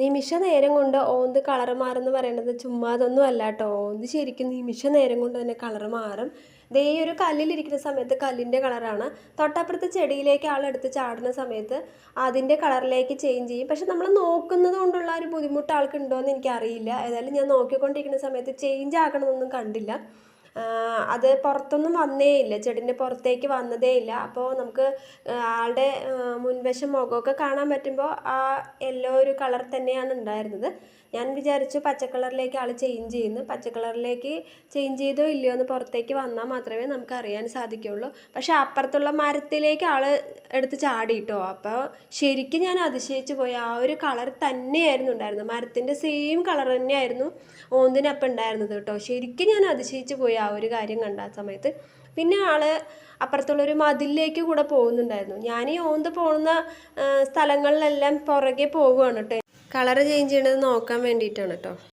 നിമിഷ നേരം കൊണ്ട് ഓന്ത് കളർ മാറുമെന്ന് പറയുന്നത് ചുമ്മാ അതൊന്നും അല്ല കേട്ടോ ഓന്ത് ശരിക്കും നിമിഷ നേരം കൊണ്ട് തന്നെ കളർ മാറും. ദേ ഈ ഒരു കല്ലിലിരിക്കുന്ന സമയത്ത് കല്ലിന്റെ കളറാണ് തൊട്ടപ്പുറത്ത് ചെടിയിലേക്ക് ആളെടുത്ത് ചാടുന്ന സമയത്ത് അതിന്റെ കളറിലേക്ക് ചേഞ്ച് ചെയ്യും. പക്ഷെ നമ്മൾ നോക്കുന്നത് കൊണ്ടുള്ള ഒരു ബുദ്ധിമുട്ട് ആൾക്കുണ്ടോ എന്ന് എനിക്കറിയില്ല. ഏതായാലും ഞാൻ നോക്കിക്കൊണ്ടിരിക്കുന്ന സമയത്ത് ചേഞ്ച് ആക്കണമെന്നൊന്നും കണ്ടില്ല. അത് പുറത്തൊന്നും വന്നേ ഇല്ല. ചെടിന്റെ പുറത്തേക്ക് വന്നതേ ഇല്ല. അപ്പോൾ നമുക്ക് ആളുടെ മുൻവശം മുഖമൊക്കെ കാണാൻ പറ്റുമ്പോൾ ആ യെല്ലോ ഒരു കളർ തന്നെയാണ് ഉണ്ടായിരുന്നത്. ഞാൻ വിചാരിച്ചു പച്ച കളറിലേക്ക് ആൾ ചേഞ്ച് ചെയ്യുന്നു. പച്ച കളറിലേക്ക് ചേഞ്ച് ചെയ്തോ ഇല്ലയോ എന്ന് പുറത്തേക്ക് വന്നാൽ മാത്രമേ നമുക്ക് അറിയാൻ സാധിക്കുള്ളൂ പക്ഷെ അപ്പുറത്തുള്ള മരത്തിലേക്ക് ആൾ എടുത്ത് ചാടിയിട്ടോ. അപ്പോൾ ശരിക്കും ഞാൻ അതിശയിച്ചു പോയി. ആ ഒരു കളർ തന്നെയായിരുന്നു ഉണ്ടായിരുന്നത്. മരത്തിന്റെ സെയിം കളർ തന്നെയായിരുന്നു ഓന്തിനപ്പം ഉണ്ടായിരുന്നത് കേട്ടോ. ശരിക്കും ഞാൻ അതിശയിച്ചു പോയി. ആ ഒരു കാര്യം കണ്ട ആ സമയത്ത്. പിന്നെ ആൾ അപ്പുറത്തുള്ളൊരു മതിലിലേക്ക് കൂടെ പോകുന്നുണ്ടായിരുന്നു. ഞാൻ ഈ ഓന്ത് പോകുന്ന സ്ഥലങ്ങളിലെല്ലാം പുറകെ പോവുകയാണ് കേട്ടോ കളർ ചേഞ്ച് ചെയ്യണത് നോക്കാൻ വേണ്ടിയിട്ടാണ് കേട്ടോ